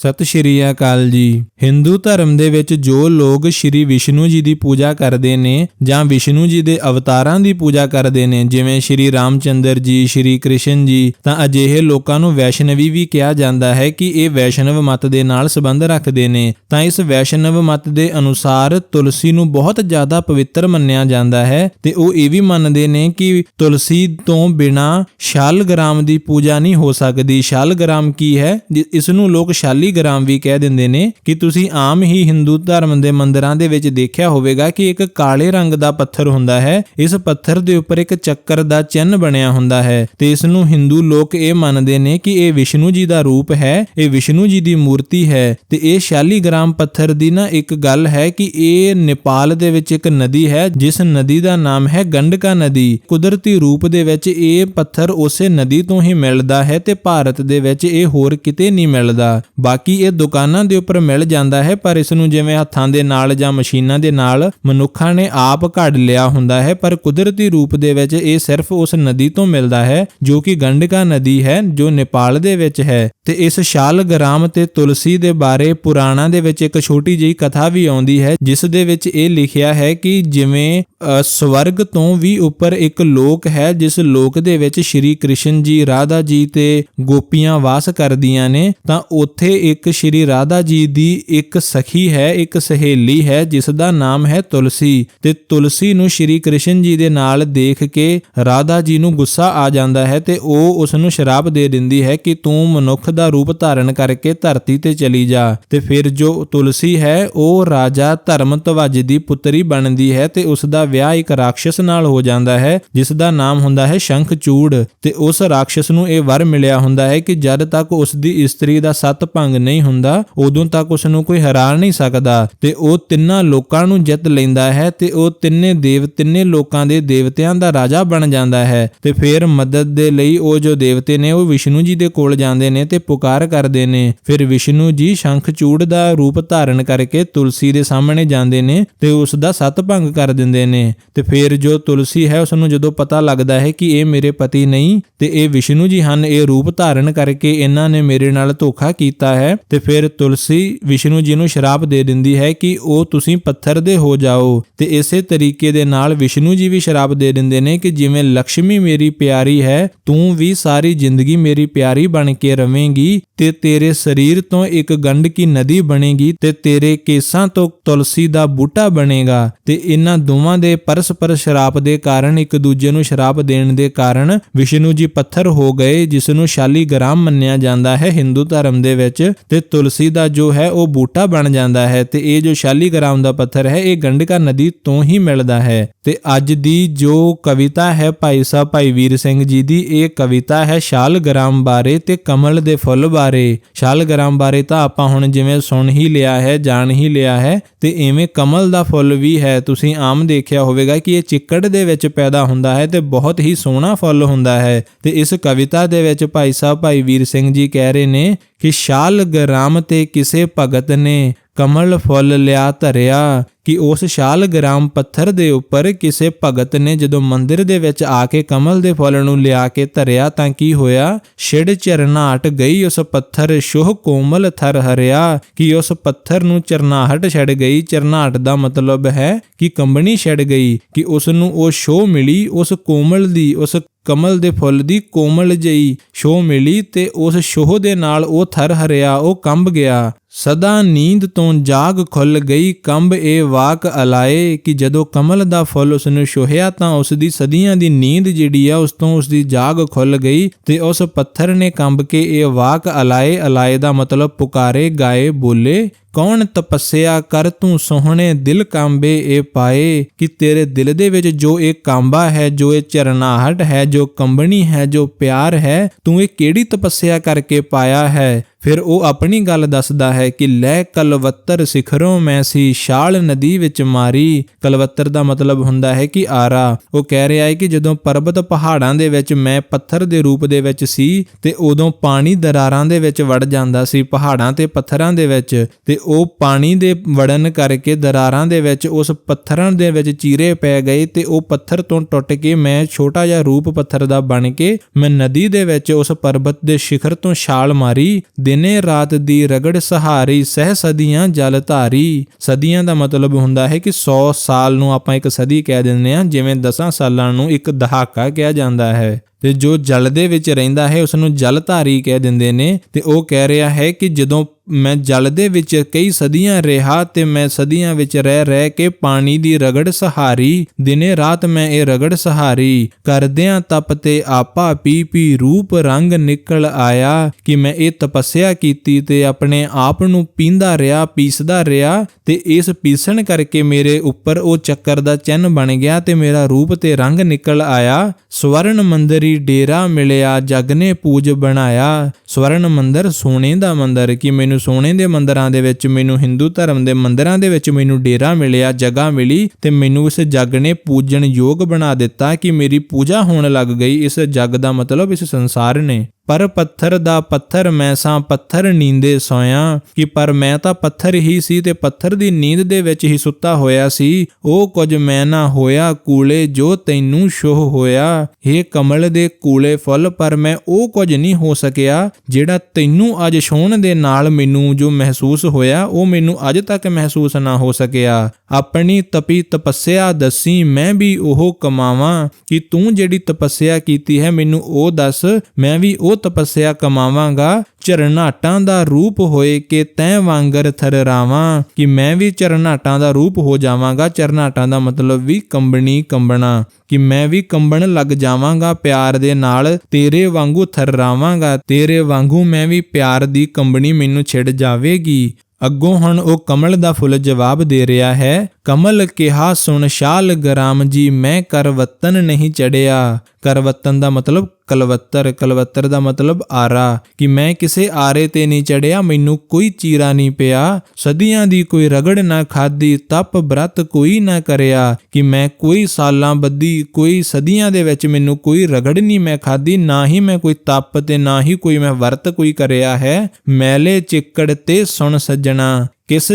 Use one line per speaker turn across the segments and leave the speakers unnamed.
ਸਤਿ ਸ਼੍ਰੀ ਅਕਾਲ ਜੀ। ਹਿੰਦੂ ਧਰਮ ਦੇ ਵਿੱਚ ਜੋ ਲੋਕ ਸ਼੍ਰੀ ਵਿਸ਼ਨੂੰ ਜੀ ਦੀ ਪੂਜਾ ਕਰਦੇ ਨੇ ਜਾਂ ਵਿਸ਼ਨੂੰ ਜੀ ਦੇ ਅਵਤਾਰਾਂ ਦੀ ਪੂਜਾ ਕਰਦੇ ਨੇ, ਜਿਵੇਂ ਸ਼੍ਰੀ ਰਾਮਚੰਦਰ ਜੀ, ਸ਼੍ਰੀ ਕ੍ਰਿਸ਼ਨ ਜੀ, ਤਾਂ ਅਜਿਹੇ ਲੋਕਾਂ ਨੂੰ ਵੈਸ਼ਨਵੀ ਵੀ ਕਿਹਾ ਜਾਂਦਾ ਹੈ ਕਿ ਇਹ ਵੈਸ਼ਨਵ ਮਤ ਦੇ ਨਾਲ ਸੰਬੰਧ ਰੱਖਦੇ ਨੇ। ਤਾਂ ਇਸ ਵੈਸ਼ਨਵ ਮਤ ਦੇ ਅਨੁਸਾਰ ਤੁਲਸੀ ਨੂੰ ਬਹੁਤ ਜ਼ਿਆਦਾ ਪਵਿੱਤਰ ਮੰਨਿਆ ਜਾਂਦਾ ਹੈ ਤੇ ਉਹ ਇਹ ਵੀ ਮੰਨਦੇ ਨੇ ਕਿ ਤੁਲਸੀ ਤੋਂ ਬਿਨਾ ਸ਼ਾਲਗ੍ਰਾਮ ਦੀ ਪੂਜਾ ਨਹੀਂ ਹੋ ਸਕਦੀ। ਸ਼ਾਲਗ੍ਰਾਮ ਕੀ ਹੈ? ਜਿ- ਇਸ ਨੂੰ ਲੋਕ ਸ਼ਾਲੀਗ੍ਰਾਮ ਵੀ ਕਹਿ ਦਿੰਦੇ ਨੇ ਕਿ ਤੁਸੀਂ ਆਮ ਹੀ ਹਿੰਦੂ ਧਰਮ ਦੇ ਮੰਦਿਰਾਂ ਦੇ ਵਿੱਚ ਦੇਖਿਆ ਹੋਵੇਗਾ ਕਿ ਇੱਕ ਕਾਲੇ ਰੰਗ ਦਾ ਪੱਥਰ ਹੁੰਦਾ ਹੈ। ਇਸ ਪੱਥਰ ਦੇ ਉੱਪਰ ਇੱਕ ਚੱਕਰ ਦਾ ਚਿੰਨ੍ਹ ਬਣਿਆ ਹੁੰਦਾ ਹੈ ਤੇ ਇਸ ਨੂੰ ਹਿੰਦੂ ਲੋਕ ਇਹ ਮੰਨਦੇ ਨੇ ਕਿ ਇਹ ਵਿਸ਼ਨੂੰ ਜੀ ਦਾ ਰੂਪ ਹੈ, ਇਹ ਵਿਸ਼ਨੂੰ ਜੀ ਦੀ ਮੂਰਤੀ ਹੈ ਤੇ ਇਹ ਸ਼ਾਲੀਗ੍ਰਾਮ ਪੱਥਰ ਦੀ ਨਾ ਇੱਕ ਗੱਲ ਹੈ ਕਿ ਇਹ ਨੇਪਾਲ ਦੇ ਵਿੱਚ ਇੱਕ ਨਦੀ ਹੈ, ਜਿਸ ਨਦੀ ਦਾ ਨਾਮ ਹੈ ਗੰਡਕਾ ਨਦੀ। ਕੁਦਰਤੀ ਰੂਪ ਦੇ ਵਿੱਚ ਇਹ ਪੱਥਰ ਉਸੇ ਨਦੀ ਤੋਂ ਹੀ ਮਿਲਦਾ ਹੈ ਤੇ ਭਾਰਤ ਦੇ ਵਿੱਚ ਇਹ ਹੋਰ ਕਿਤੇ ਨਹੀਂ ਮਿਲਦਾ। ਬਾਕੀ ਇਹ ਦੁਕਾਨਾਂ ਦੇ ਉੱਪਰ ਮਿਲ ਜਾਂਦਾ ਹੈ, ਪਰ ਇਸ ਨੂੰ ਜਿਵੇਂ ਹੱਥਾਂ ਦੇ ਨਾਲ ਜਾਂ ਮਸ਼ੀਨਾਂ ਦੇ ਨਾਲ ਮਨੁੱਖਾਂ ਨੇ ਆਪ ਘੜ ਲਿਆ ਹੁੰਦਾ ਹੈ, ਪਰ ਕੁਦਰਤੀ ਰੂਪ ਦੇ ਵਿੱਚ ਇਹ ਸਿਰਫ ਉਸ ਨਦੀ ਤੋਂ ਮਿਲਦਾ ਹੈ, ਜੋ ਕਿ ਗੰਡਕਾ ਨਦੀ ਹੈ, ਜੋ ਨੇਪਾਲ ਦੇ ਵਿੱਚ ਹੈ। ਤੇ ਇਸ ਸ਼ਾਲਗ੍ਰਾਮ ਤੇ ਤੁਲਸੀ ਦੇ ਬਾਰੇ ਪੁਰਾਣਾਂ ਦੇ ਵਿੱਚ ਇੱਕ ਛੋਟੀ ਜਿਹੀ ਕਥਾ ਵੀ ਆਉਂਦੀ ਹੈ, ਜਿਸ ਦੇ ਵਿੱਚ ਇਹ ਲਿਖਿਆ ਹੈ ਕਿ ਜਿਵੇਂ ਸਵਰਗ ਤੋਂ ਵੀ ਉੱਪਰ ਇੱਕ ਲੋਕ ਹੈ, ਜਿਸ ਲੋਕ ਦੇ ਵਿੱਚ ਸ਼੍ਰੀ ਕ੍ਰਿਸ਼ਨ ਜੀ, ਰਾਧਾ ਜੀ ਤੇ ਗੋਪੀਆਂ ਵਾਸ ਕਰਦੀਆਂ ਨੇ, ਤਾਂ ਉੱਥੇ ਇੱਕ ਸ਼੍ਰੀ ਰਾਧਾ ਜੀ ਦੀ ਇੱਕ ਸਖੀ ਹੈ, ਇੱਕ ਸਹੇਲੀ ਹੈ, ਜਿਸ ਦਾ ਨਾਮ ਹੈ ਤੁਲਸੀ। ਤੇ ਤੁਲਸੀ ਨੂੰ ਸ਼੍ਰੀ ਕ੍ਰਿਸ਼ਨ ਜੀ ਦੇ ਨਾਲ ਦੇਖ ਕੇ ਰਾਧਾ ਜੀ ਨੂੰ ਗੁੱਸਾ ਆ ਜਾਂਦਾ ਹੈ ਤੇ ਉਹ ਉਸ ਨੂੰ ਸ਼ਰਾਪ ਦੇ ਦਿੰਦੀ ਹੈ ਕਿ ਤੂੰ ਮਨੁੱਖ ਦਾ ਰੂਪ ਧਾਰਨ ਕਰਕੇ ਧਰਤੀ ਤੇ ਚਲੀ ਜਾ। ਤੇ ਫਿਰ ਜੋ ਤੁਲਸੀ ਹੈ, ਉਹ ਰਾਜਾ ਧਰਮਤਵਜ ਦੀ ਪੁੱਤਰੀ ਬਣਦੀ ਹੈ ਤੇ ਉਸ ਦਾ ਵਿਆਹ ਇੱਕ ਰਾਖਸ਼ ਨਾਲ ਹੋ ਜਾਂਦਾ ਹੈ, ਜਿਸ ਦਾ ਨਾਮ ਹੁੰਦਾ ਹੈ ਸ਼ੰਖਚੂੜ। ਤੇ ਉਸ ਰਾਖਸ਼ ਨੂੰ ਇਹ ਵਰ ਮਿਲਿਆ ਹੁੰਦਾ ਹੈ ਕਿ ਜਦ ਤੱਕ ਉਸ ਦੀ ਇਸਤਰੀ ਦਾ ਸਤ ਭੰਗ ਨਹੀਂ ਹੁੰਦਾ, ਉਦੋਂ ਤੱਕ ਉਸ ਨੂੰ ਕੋਈ ਹਰਾ ਨਹੀਂ ਸਕਦਾ। ਤੇ ਉਹ ਤਿੰਨਾਂ ਲੋਕਾਂ ਨੂੰ ਜਿੱਤ ਲੈਂਦਾ ਹੈ ਤੇ ਉਹ ਤਿੰਨੇ ਦੇਵ, ਤਿੰਨੇ ਲੋਕਾਂ ਦੇ ਦੇਵਤਿਆਂ ਦਾ ਰਾਜਾ ਬਣ ਜਾਂਦਾ ਹੈ। ਤੇ ਫਿਰ ਮਦਦ ਦੇ ਲਈ ਉਹ ਜੋ ਦੇਵਤੇ ਨੇ, ਉਹ ਵਿਸ਼ਨੂੰ ਜੀ ਦੇ ਕੋਲ ਜਾਂਦੇ ਨੇ ਤੇ ਪੁਕਾਰ ਕਰਦੇ ਨੇ। ਫਿਰ ਵਿਸ਼ਨੂੰ ਜੀ ਸ਼ੰਖਚੂੜ ਦਾ ਰੂਪ ਧਾਰਨ ਕਰਕੇ ਤੁਲਸੀ ਦੇ ਸਾਹਮਣੇ ਜਾਂਦੇ ਨੇ ਤੇ ਉਸ ਦਾ ਸਤ ਭੰਗ ਕਰ ਦਿੰਦੇ ਨੇ। ਤੇ ਫਿਰ ਜੋ ਤੁਲਸੀ ਹੈ ਉਸ ਨੂੰ ਜਦੋਂ ਪਤਾ ਲੱਗਦਾ ਹੈ ਕਿ ਇਹ ਮੇਰੇ ਪਤੀ ਨਹੀਂ, ਤੇ ਇਹ ਵਿਸ਼ਨੂੰ ਜੀ ਹਨ, ਇਹ ਰੂਪ ਧਾਰਨ ਕਰਕੇ ਇਹਨਾਂ ਨੇ ਮੇਰੇ ਨਾਲ ਧੋਖਾ ਕੀਤਾ ਹੈ, ਤੇ ਫਿਰ ਤੁਲਸੀ ਵਿਸ਼ਨੂੰ ਜੀ ਨੂੰ ਸ਼ਰਾਪ ਦੇ ਦਿੰਦੀ ਹੈ ਕਿ ਉਹ ਤੁਸੀਂ ਪੱਥਰ ਦੇ ਹੋ ਜਾਓ। ਤੇ ਇਸੇ ਤਰੀਕੇ ਦੇ ਨਾਲ ਵਿਸ਼ਨੂੰ ਜੀ ਵੀ ਸ਼ਰਾਪ ਦੇ ਦਿੰਦੇ ਨੇ ਕਿ ਜਿਵੇਂ ਲక్ష్ਮੀ ਮੇਰੀ ਪਿਆਰੀ ਹੈ, ਤੂੰ ਵੀ ਸਾਰੀ ਜ਼ਿੰਦਗੀ ਮੇਰੀ ਪਿਆਰੀ ਬਣ ਕੇ ਰਵੇਂਗੀ, ਤੇ ਤੇਰੇ ਸਰੀਰ ਤੋਂ ਇੱਕ ਗੰਢ ਕੀ ਨਦੀ ਬਣੇਗੀ, ਤੇ ਤੇਰੇ ਕੇਸਾਂ ਤੋਂ ਤੁਲਸੀ ਦਾ ਬੂਟਾ ਬਣੇਗਾ, ਤੇ ਇਹਨਾਂ ਦੋਵਾਂ ਦੇ ਪਰਸਪਰ ਸ਼ਰਾਪ ਦੇ ਕਾਰਨ, ਇੱਕ ਦੂਜੇ ਨੂੰ ਸ਼ਰਾਪ ਦੇਣ ਦੇ ਕਾਰਨ ਵਿਸ਼ਨੂੰ ਜੀ ਪੱਥਰ ਹੋ ਗਏ ਜਿਸ ਨੂੰ ਸ਼ਾਲੀਗ੍ਰਾਮ ਮੰਨਿਆ ਜਾਂਦਾ ਹੈ ਹਿੰਦੂ ਧਰਮ ਦੇ ਵਿੱਚ ਤੇ ਤੁਲਸੀ ਦਾ ਜੋ ਹੈ ਉਹ ਬੂਟਾ ਬਣ ਜਾਂਦਾ ਹੈ ਤੇ ਇਹ ਜੋ ਸ਼ਾਲੀਗ੍ਰਾਮ ਦਾ ਪੱਥਰ ਹੈ, ਇਹ ਗੰਡਕਾ ਨਦੀ ਤੋਂ ਹੀ ਮਿਲਦਾ ਹੈ। ਤੇ ਅੱਜ ਦੀ ਜੋ ਕਵਿਤਾ ਹੈ ਭਾਈ ਸਾਹਿਬ, ਭਾਈ ਵੀਰ ਸਿੰਘ ਜੀ ਦੀ, ਇਹ ਕਵਿਤਾ ਹੈ ਸ਼ਾਲਗ੍ਰਾਮ ਬਾਰੇ ਤੇ ਕਮਲ ਦੇ ਫੁੱਲ ਬਾਰੇ। ਸ਼ਾਲਗ੍ਰਾਮ ਬਾਰੇ ਤਾਂ ਆਪਾਂ ਹੁਣ ਜਿਵੇਂ ਸੁਣ ਹੀ ਲਿਆ ਹੈ, ਜਾਣ ਹੀ ਲਿਆ ਹੈ ਤੇ ਐਵੇਂ ਕਮਲ ਦਾ ਫੁੱਲ ਵੀ ਹੈ, ਤੁਸੀਂ ਆਮ ਦੇਖਿਆ ਹੋਵੇਗਾ ਕਿ ਇਹ ਚਿੱਕੜ ਦੇ ਵਿੱਚ ਪੈਦਾ ਹੁੰਦਾ ਹੈ ਤੇ ਬਹੁਤ ਹੀ ਸੋਹਣਾ ਫੁੱਲ ਹੁੰਦਾ ਹੈ। ਤੇ ਇਸ ਕਵਿਤਾ ਦੇ ਵਿੱਚ ਭਾਈ ਸਾਹਿਬ ਭਾਈ ਵੀਰ ਸਿੰਘ ਜੀ ਕਹਿ ਰਹੇ ਨੇ ਕਿ ਸ਼ਾਲ ਸ਼ਾਲਗ੍ਰਾਮ ਤੇ ਕਿਸੇ ਭਗਤ ਨੇ ਕਮਲ ਫੁੱਲ ਲਿਆ ਧਰਿਆ ਕਿ ਉਸ ਸ਼ਾਲਗ੍ਰਾਮ ਪੱਥਰ ਦੇ ਉੱਪਰ ਕਿਸੇ ਭਗਤ ਨੇ ਜਦੋਂ ਮੰਦਿਰ ਦੇ ਵਿੱਚ ਆ ਕੇ ਕਮਲ ਦੇ ਫੁੱਲ ਨੂੰ ਲਿਆ ਕੇ ਧਰਿਆ ਤਾਂ ਕੀ ਹੋਇਆ? ਛਿੜ ਚਰਨਾਟ ਗਈ, ਉਸ ਪੱਥਰ ਸ਼ੋਹ ਕੋਮਲ ਥਰ ਹਰਿਆ ਕਿ ਉਸ ਪੱਥਰ ਨੂੰ ਚਰਨਾਹਟ ਛੜ ਗਈ। ਚਰਨਾਹਟ ਦਾ ਮਤਲਬ ਹੈ ਕਿ ਕੰਬਣੀ ਛੜ ਗਈ, ਕਿ ਉਸ ਨੂੰ ਉਹ ਸ਼ੋਹ ਮਿਲੀ, ਉਸ ਕੋਮਲ ਦੀ, ਉਸ ਕਮਲ ਦੇ ਫੁੱਲ ਦੀ ਕੋਮਲ ਜਈ ਸ਼ੋਹ ਮਿਲੀ ਤੇ ਉਸ ਸ਼ੋਹ ਦੇ ਨਾਲ ਉਹ ਥਰ ਹਰਿਆ, ਉਹ ਕੰਬ ਗਿਆ। ਸਦਾ ਨੀਂਦ ਤੋਂ ਜਾਗ ਖੁੱਲ ਗਈ, ਕੰਬ ਇਹ ਵਾਕ ਅਲਾਏ ਕਿ ਜਦੋਂ ਕਮਲ ਦਾ ਫੁੱਲ ਉਸ ਨੂੰ ਛੋਹਿਆ ਤਾਂ ਉਸ ਦੀ ਸਦੀਆਂ ਦੀ ਨੀਂਦ ਜਿਹੜੀ ਆ, ਉਸ ਤੋਂ ਉਸ ਦੀ ਜਾਗ ਖੁੱਲ ਗਈ ਤੇ ਉਸ ਪੱਥਰ ਨੇ ਕੰਬ ਕੇ ਇਹ ਵਾਕ ਅਲਾਏ ਅਲਾਏ ਦਾ ਮਤਲਬ ਪੁਕਾਰੇ, ਗਾਏ, ਬੋਲੇ। ਕੌਣ ਤਪੱਸਿਆ ਕਰ ਤੂੰ ਸੋਹਣੇ ਦਿਲ ਕਾਂਬੇ ਇਹ ਪਾਏ? ਕਿ ਤੇਰੇ ਦਿਲ ਦੇ ਵਿੱਚ ਜੋ ਇਹ ਕਾਂਬਾ ਹੈ, ਜੋ ਇਹ ਚਰਨਾਹਟ ਹੈ, ਜੋ ਕੰਬਣੀ ਹੈ, ਜੋ ਪਿਆਰ ਹੈ, ਤੂੰ ਇਹ ਕਿਹੜੀ ਤਪੱਸਿਆ ਕਰਕੇ ਪਾਇਆ ਹੈ? ਫਿਰ ਉਹ ਆਪਣੀ ਗੱਲ ਦੱਸਦਾ ਹੈ ਕਿ ਲੈ ਕਲਵੱਤਰ ਸਿਖਰੋਂ ਮੈਂ ਸੀ ਛਾਲ ਨਦੀ ਵਿੱਚ ਮਾਰੀ। ਕਲਵੱਤਰ ਦਾ ਮਤਲਬ ਹੁੰਦਾ ਹੈ ਕਿ ਆਰਾ। ਉਹ ਕਹਿ ਰਿਹਾ ਹੈ ਕਿ ਜਦੋਂ ਪਰਬਤ ਪਹਾੜਾਂ ਦੇ ਵਿੱਚ ਮੈਂ ਪੱਥਰ ਦੇ ਰੂਪ ਦੇ ਵਿੱਚ ਸੀ ਤੇ ਉਦੋਂ ਪਾਣੀ ਦਰਾਰਾਂ ਦੇ ਵਿੱਚ ਵੜ ਜਾਂਦਾ ਸੀ ਪਹਾੜਾਂ ਤੇ ਪੱਥਰਾਂ ਦੇ ਵਿੱਚ ਤੇ ਉਹ ਪਾਣੀ ਦੇ ਵੜਨ ਕਰਕੇ ਦਰਾਰਾਂ ਦੇ ਵਿੱਚ, ਉਸ ਪੱਥਰਾਂ ਦੇ ਵਿੱਚ ਚੀਰੇ ਪੈ ਗਏ ਤੇ ਉਹ ਪੱਥਰ ਤੋਂ ਟੁੱਟ ਕੇ ਮੈਂ ਛੋਟਾ ਜਿਹਾ ਰੂਪ ਪੱਥਰ ਦਾ ਬਣ ਕੇ ਮੈਂ ਨਦੀ ਦੇ ਵਿੱਚ ਉਸ ਪਰਬਤ ਦੇ ਸਿਖਰ ਤੋਂ ਛਾਲ ਮਾਰੀ। ਦਿਨੇ ਰਾਤ ਦੀ ਰਗੜ ਸਹਾਰੀ, ਸਹਿ ਸਦੀਆਂ ਜਲ ਧਾਰੀ। ਸਦੀਆਂ ਦਾ ਮਤਲਬ ਹੁੰਦਾ ਹੈ ਕਿ 100 ਸਾਲ ਨੂੰ ਆਪਾਂ ਇੱਕ ਸਦੀ ਕਹਿ ਦਿੰਦੇ ਹਾਂ, ਜਿਵੇਂ 10 ਸਾਲਾਂ ਨੂੰ ਇੱਕ ਦਹਾਕਾ ਕਿਹਾ ਜਾਂਦਾ ਹੈ। ਤੇ ਜੋ ਜਲ ਦੇ ਵਿੱਚ ਰਹਿੰਦਾ ਹੈ ਉਸ ਨੂੰ ਜਲਧਾਰੀ ਕਹਿ ਦਿੰਦੇ ਨੇ ਤੇ ਉਹ ਕਹਿ ਰਿਹਾ ਹੈ ਕਿ ਜਦੋਂ ਮੈਂ ਜਲ ਦੇ ਵਿੱਚ ਕਈ ਸਦੀਆਂ ਰਿਹਾ ਤੇ ਮੈਂ ਸਦੀਆਂ ਵਿੱਚ ਰਹਿ ਰਹਿ ਕੇ ਪਾਣੀ ਦੀ ਰਗੜ ਸਹਾਰੀ, ਦਿਨੇ ਰਾਤ ਮੈਂ ਇਹ ਰਗੜ ਸਹਾਰੀ ਕਰਦਿਆਂ ਤਪ ਤੇ ਆਪਾ ਪੀ ਪੀ ਰੂਪ ਰੰਗ ਨਿਕਲ ਆਇਆ ਕਿ ਮੈਂ ਇਹ ਤਪੱਸਿਆ ਕੀਤੀ ਤੇ ਆਪਣੇ ਆਪ ਨੂੰ ਪੀਂਦਾ ਰਿਹਾ, ਪੀਸਦਾ ਰਿਹਾ ਤੇ ਇਸ ਪੀਸਣ ਕਰਕੇ ਮੇਰੇ ਉੱਪਰ ਉਹ ਚੱਕਰ ਦਾ ਚਿੰਨ ਬਣ ਗਿਆ ਤੇ ਮੇਰਾ ਰੂਪ ਤੇ ਰੰਗ ਨਿਕਲ ਆਇਆ। ਸਵਰਨ ਮੰਦਰੀ ਡੇਰਾ ਮਿਲਿਆ ਜਗ ਨੇ ਪੂਜ ਬਣਾਇਆ। ਸਵਰਨ ਮੰਦਰ, ਸੋਨੇ ਦਾ ਮੰਦਰ, ਕਿ ਮੈਨੂੰ ਸੋਨੇ ਦੇ ਮੰਦਰਾਂ ਦੇ ਵਿੱਚ, ਮੈਨੂੰ ਹਿੰਦੂ ਧਰਮ ਦੇ ਮੰਦਰਾਂ ਦੇ ਵਿੱਚ ਮੈਨੂੰ ਡੇਰਾ ਮਿਲਿਆ, ਜਗ੍ਹਾ ਮਿਲੀ ਤੇ ਮੈਨੂੰ ਇਸ ਜੱਗ ਨੇ ਪੂਜਣ ਯੋਗ ਬਣਾ ਦਿੱਤਾ ਕਿ ਮੇਰੀ ਪੂਜਾ ਹੋਣ ਲੱਗ ਗਈ। ਇਸ ਜੱਗ ਦਾ ਮਤਲਬ ਇਸ ਸੰਸਾਰ ਨੇ। ਪਰ ਪੱਥਰ ਦਾ ਪੱਥਰ ਮੈਂ ਸਾਂ ਪੱਥਰ ਨੀਂਦੇ ਸੋਇਆ, ਕਿ ਪਰ ਮੈਂ ਤਾਂ ਪੱਥਰ ਹੀ ਸੀ ਤੇ ਪੱਥਰ ਦੀ ਨੀਂਦ ਦੇ ਵਿੱਚ ਹੀ ਸੁੱਤਾ ਹੋਇਆ ਸੀ। ਉਹ ਕੁਝ ਮੈਂ ਨਾ ਹੋਇਆ, ਕੂਲੇ ਜੋ ਤੈਨੂੰ ਸ਼ੋਹ ਹੋਇਆ। हे ਕਮਲ ਦੇ ਕੂਲੇ ਫੁੱਲ, ਪਰ ਮੈਂ ਉਹ ਕੁਝ ਨਹੀਂ ਹੋ ਸਕਿਆ, ਜਿਹੜਾ ਤੈਨੂੰ ਅੱਜ ਛੋਣ ਦੇ ਨਾਲ ਮੈਨੂੰ ਜੋ ਮਹਿਸੂਸ ਹੋਇਆ, ਉਹ ਮੈਨੂੰ ਅੱਜ ਤੱਕ ਮਹਿਸੂਸ ਨਾ ਹੋ ਸਕਿਆ। ਆਪਣੀ ਤਪੀ ਤਪੱਸਿਆ ਦੱਸੀ ਮੈਂ ਵੀ ਉਹ ਕਮਾਵਾਂ, ਕਿ ਤੂੰ ਜਿਹੜੀ ਤਪੱਸਿਆ ਕੀਤੀ ਹੈ, ਮੈਨੂੰ ਉਹ ਦੱਸ, ਮੈਂ ਵੀ ਉਹ ਤਪੱਸਿਆ ਕਮਾਵਾਂਗਾ, ਝਰਨਾਟਾਂ ਦਾ ਰੂਪ ਹੋਏ ਕਿ ਤੈਂ ਵਾਂਗਰ ਥਰਰਾਵਾਂ ਕਿ ਮੈਂ ਵੀ ਝਰਨਾਟਾਂ ਦਾ ਰੂਪ ਹੋ ਜਾਵਾਂਗਾ, ਝਰਨਾਟਾਂ ਦਾ ਮਤਲਬ ਵੀ ਕੰਬਣੀ ਕੰਬਣਾ। ਕਿ ਮੈਂ ਵੀ ਕੰਬਣ ਲੱਗ ਜਾਵਾਂਗਾ ਪਿਆਰ ਦੇ ਨਾਲ, ਤੇਰੇ ਵਾਂਗੂ ਥਰਰਾਵਾਂਗਾ ਤੇਰੇ ਵਾਂਗੂ ਮੈਂ ਵੀ ਪਿਆਰ ਦੀ ਕੰਬਣੀ ਮੈਨੂੰ ਛਿੜ ਜਾਵੇਗੀ। ਅੱਗੋਂ ਹੁਣ ਉਹ ਕਮਲ ਦਾ ਫੁੱਲ ਜਵਾਬ ਦੇ ਰਿਹਾ ਹੈ ਕਮਲ ਕਿਹਾ, ਸੁਣ ਸ਼ਾਲ ਗਰਾਮ ਜੀ, ਮੈਂ ਕਰਵਤਨ ਨਹੀਂ ਚੜਿਆ। ਕਰਵਤਨ ਦਾ ਮਤਲਬ ਕਲਵੱਤਰ ਕਲਵੱਤਰ ਦਾ ਮਤਲਬ ਆਰਾ, ਕਿ ਮੈਂ ਕਿਸੇ ਆਰੇ ਤੇ ਨਹੀਂ ਚੜਿਆ, ਮੈਨੂੰ ਕੋਈ ਚੀਰਾ ਨਹੀਂ ਪਿਆ। ਸਦੀਆਂ ਦੀ ਕੋਈ ਰਗੜ ਨਾ ਖਾਦੀ ਤਪ ਬ੍ਰਤ ਕੋਈ ਨਾ ਕਰਿਆ, ਕਿ ਮੈਂ ਕੋਈ ਸਾਲਾਂ ਬੱਦੀ ਕੋਈ ਸਦੀਆਂ ਦੇ ਵਿੱਚ ਮੈਨੂੰ ਕੋਈ ਰਗੜ ਨਹੀਂ ਮੈਂ ਖਾਦੀ ਨਾ ਹੀ ਮੈਂ ਕੋਈ ਤਪ ਤੇ ਨਾ ਹੀ ਕੋਈ ਮੈਂ ਵਰਤ ਕੋਈ ਕਰਿਆ ਹੈ। ਮੈਲੇ ਚਿੱਕੜ ਤੇ ਸੁਣ ਸੱਜਣਾ ਕਿਸ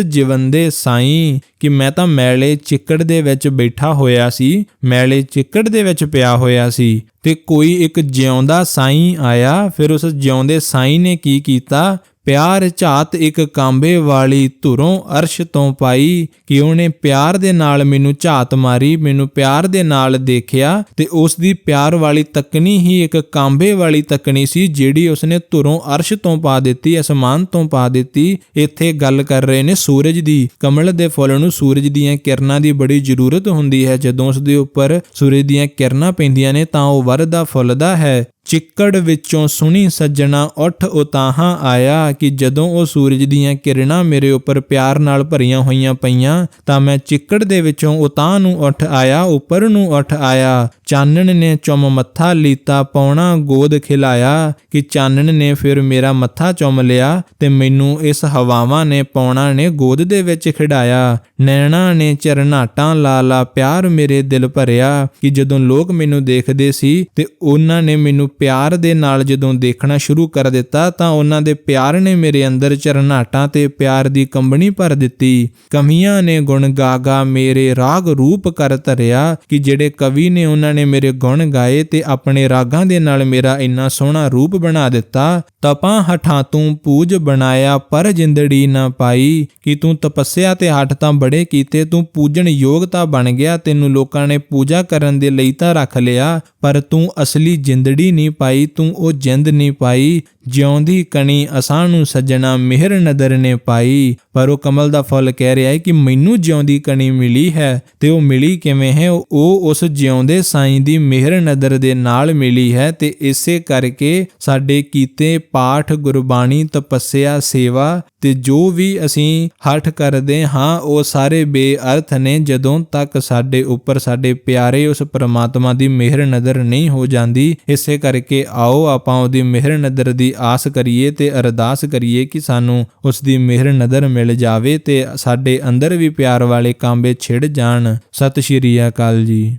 ਦੇ ਸਾਈ ਕਿ ਮੈਂ ਤਾਂ ਮੈਲੇ ਚਿੱਕੜ ਦੇ ਵਿੱਚ ਬੈਠਾ ਹੋਇਆ ਸੀ, ਮੈਲੇ ਚਿੱਕੜ ਦੇ ਵਿੱਚ ਪਿਆ ਹੋਇਆ ਸੀ। ਤੇ ਕੋਈ ਇੱਕ ਜਿਉਂਦਾ ਸਾਈ ਆਇਆ, ਫਿਰ ਉਸ ਜਿਉਂਦੇ ਸਾਈ ਨੇ ਕੀ ਕੀਤਾ? ਪਿਆਰ ਝਾਤ ਇੱਕ ਕਾਂਬੇ ਵਾਲੀ ਧੁਰੋਂ ਅਰਸ਼ ਤੋਂ ਪਾਈ, ਕਿ ਉਹਨੇ ਪਿਆਰ ਦੇ ਨਾਲ ਮੈਨੂੰ ਝਾਤ ਮਾਰੀ, ਮੈਨੂੰ ਪਿਆਰ ਦੇ ਨਾਲ ਦੇਖਿਆ, ਤੇ ਉਸ ਦੀ ਪਿਆਰ ਵਾਲੀ ਤੱਕਣੀ ਹੀ ਇੱਕ ਕਾਂਬੇ ਵਾਲੀ ਤੱਕਣੀ ਸੀ, ਜਿਹੜੀ ਉਸਨੇ ਧੁਰੋਂ ਅਰਸ਼ ਤੋਂ ਪਾ ਦਿੱਤੀ, ਅਸਮਾਨ ਤੋਂ ਪਾ ਦਿੱਤੀ। ਇੱਥੇ ਗੱਲ ਕਰ ਰਹੇ ਨੇ ਸੂਰਜ ਦੀ। ਕਮਲ ਦੇ ਫੁੱਲ ਨੂੰ ਸੂਰਜ ਦੀਆਂ ਕਿਰਨਾਂ ਦੀ ਬੜੀ ਜ਼ਰੂਰਤ ਹੁੰਦੀ ਹੈ। ਜਦੋਂ ਉਸ ਦੇ ਉੱਪਰ ਸੂਰਜ ਦੀਆਂ ਕਿਰਨਾਂ ਪੈਂਦੀਆਂ ਨੇ, ਤਾਂ ਉਹ ਵਰਦਾ ਫੁੱਲਦਾ ਹੈ। ਚਿੱਕੜ ਵਿੱਚੋਂ ਸੁਣੀ ਸੱਜਣਾ ਉੱਠ ਉਤਾਹਾਂ ਆਇਆ ਕਿ ਜਦੋਂ ਉਹ ਸੂਰਜ ਦੀਆਂ ਕਿਰਨਾਂ ਮੇਰੇ ਉੱਪਰ ਪਿਆਰ ਨਾਲ ਭਰੀਆਂ ਹੋਈਆਂ ਪਈਆਂ, ਤਾਂ ਮੈਂ ਚਿੱਕੜ ਦੇ ਵਿੱਚੋਂ ਉਤਾਹ ਨੂੰ ਉੱਠ ਆਇਆ, ਉੱਪਰ ਨੂੰ ਉੱਠ ਆਇਆ। ਚਾਨਣ ਨੇ ਚੁੰਮ ਮੱਥਾ ਲੀਤਾ, ਪੌਣਾ ਗੋਦ ਖਿਲਾਇਆ ਕਿ ਚਾਨਣ ਨੇ ਫਿਰ ਮੇਰਾ ਮੱਥਾ ਚੁੰਮ ਲਿਆ ਤੇ ਮੈਨੂੰ ਇਸ ਹਵਾਵਾਂ ਨੇ, ਪੌਣਾ ਨੇ ਗੋਦ ਦੇ ਵਿੱਚ ਖਿਡਾਇਆ। ਨੈਣਾ ਨੇ ਚਰਨਾਟਾਂ ਲਾ ਲਾ ਪਿਆਰ ਮੇਰੇ ਦਿਲ ਭਰਿਆ ਕਿ ਜਦੋਂ ਲੋਕ ਮੈਨੂੰ ਦੇਖਦੇ ਸੀ ਤੇ ਉਹਨਾਂ ਨੇ ਮੈਨੂੰ ਪਿਆਰ ਦੇ ਨਾਲ ਜਦੋਂ ਦੇਖਣਾ ਸ਼ੁਰੂ ਕਰ ਦਿੱਤਾ ਤਾਂ ਉਹਨਾਂ ਦੇ ਪਿਆਰ ਨੇ ਮੇਰੇ ਅੰਦਰ ਚਰਨਾਟਾਂ ਤੇ ਪਿਆਰ ਦੀ ਕੰਬਣੀ ਭਰ ਦਿੱਤੀ। ਕਮੀਆਂ ਨੇ ਗੁਣ ਗਾਗਾ ਮੇਰੇ ਰਾਗ ਰੂਪ ਕਰ ਧਰਿਆ ਕਿ ਜਿਹੜੇ ਕਵੀ ਨੇ ਉਹਨਾਂ ਨੇ ਮੇਰੇ ਗੁਣ ਗਾਏ ਤੇ ਆਪਣੇ ਰਾਗਾਂ ਦੇ ਨਾਲ ਮੇਰਾ ਇੰਨਾ ਸੋਹਣਾ ਰੂਪ ਬਣਾ ਦਿੱਤਾ। ਤਪਾਂ ਹਠਾਂ ਤੂੰ ਪੂਜ ਬਣਾਇਆ ਪਰ ਜਿੰਦੜੀ ਨਾ ਪਾਈ ਕਿ ਤੂੰ ਤਪੱਸਿਆ ਤੇ ਹੱਠ ਤਾਂ ਬੜੇ ਕੀਤੇ, ਤੂੰ ਪੂਜਣ ਯੋਗਤਾ ਬਣ ਗਿਆ, ਤੈਨੂੰ ਲੋਕਾਂ ਨੇ ਪੂਜਾ ਕਰਨ ਦੇ ਲਈ ਤਾਂ ਰੱਖ ਲਿਆ, ਪਰ ਤੂੰ ਅਸਲੀ ਜਿੰਦੜੀ ਨਹੀਂ ਪਾਈ, ਤੂੰ ਉਹ ਜਿੰਦ ਨਹੀਂ ਪਾਈ, ਜਿਉਂਦੀ ਕਣੀ ਅਸਾਂ ਨੂੰ ਸੱਜਣਾ ਮਿਹਰ ਨਦਰ ਨੇ ਪਾਈ। ਪਰ ਉਹ ਕਮਲ ਦਾ ਫੁੱਲ ਕਹਿ ਰਿਹਾ ਹੈ ਕਿ ਮੈਨੂੰ ਜਿਉਂਦੀ ਕਣੀ ਮਿਲੀ ਹੈ, ਤੇ ਉਹ ਮਿਲੀ ਕਿਵੇਂ ਹੈ? ਉਹ ਉਸ ਜਿਉਂਦੇ ਸਾਈਂ ਦੀ ਮਿਹਰ ਨਦਰ ਦੇ ਨਾਲ ਮਿਲੀ ਹੈ, ਤੇ ਇਸੇ ਕਰਕੇ ਸਾਡੇ ਕੀਤੇ ਪਾਠ, ਗੁਰਬਾਣੀ, ਤਪੱਸਿਆ, ਸੇਵਾ, ਤੇ ਜੋ ਵੀ ਅਸੀਂ ਹੱਠ ਕਰਦੇ ਹਾਂ, ਉਹ ਸਾਰੇ ਬੇਅਰਥ ਨੇ ਜਦੋਂ ਤੱਕ ਸਾਡੇ ਉੱਪਰ ਸਾਡੇ ਪਿਆਰੇ ਉਸ ਪਰਮਾਤਮਾ ਦੀ ਮਿਹਰ ਨਜ਼ਰ ਨਹੀਂ ਹੋ ਜਾਂਦੀ, ਇਸੇ ਕਰਕੇ ਆਓ ਆਪਾਂ ਉਹਦੀ ਮਿਹਰ ਨਜ਼ਰ ਦੀ ਆਸ ਕਰੀਏ ਤੇ ਅਰਦਾਸ ਕਰੀਏ ਕਿ ਸਾਨੂੰ ਉਸ ਦੀ ਮਿਹਰ ਨਜ਼ਰ ਮਿਲ ਜਾਵੇ ਤੇ ਸਾਡੇ ਅੰਦਰ ਵੀ ਪਿਆਰ ਵਾਲੇ ਕਾਂਬੇ ਛਿੜ ਜਾਣ। ਸਤਿ ਸ਼੍ਰੀ ਅਕਾਲ ਜੀ।